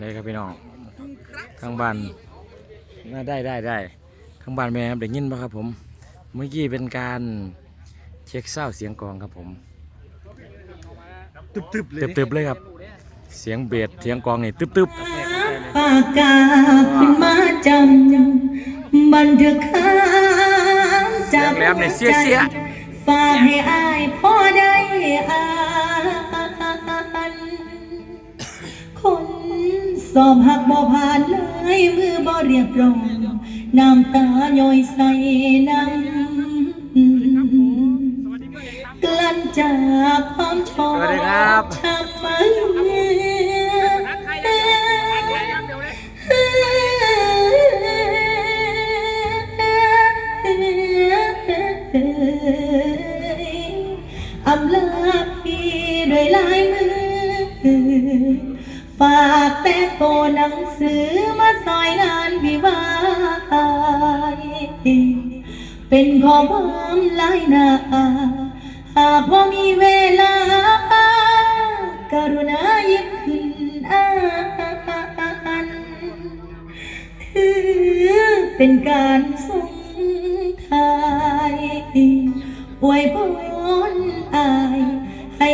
ได้ครับพี่น้องทางบ้านน่าได้ได้ได้ทางบ้านแม่ครับได้ยินป่ะครับผม เมื่อกี้เป็นการเช็คเศร้าเสียงกลองครับผมตึบๆเลยตึบๆเลยครับ เสียงเบสเสียงกลองนี่ตึบปากกาขึ้นมาจำบันทึกข้ามจากแหลมๆเนี่ยเสียเสียฝากให้อายพ่อได้อ่าน อบหักบ่ผ่านเลยมือบ่เรียบร้อยน้ำตาย่อยใส่น้ำกลั้นจากความชอบสวัสดีครับช้ำมันอำลาพี่ด้วยลายมือ ฝากแต่โตหนังสือมาซอยงานวิวาเป็นข้อความลายหน้าหากว่ามีเวลา กรุณาหยิบขึ้นอ่านถือเป็นการส่งท้ายอวยพรอายให้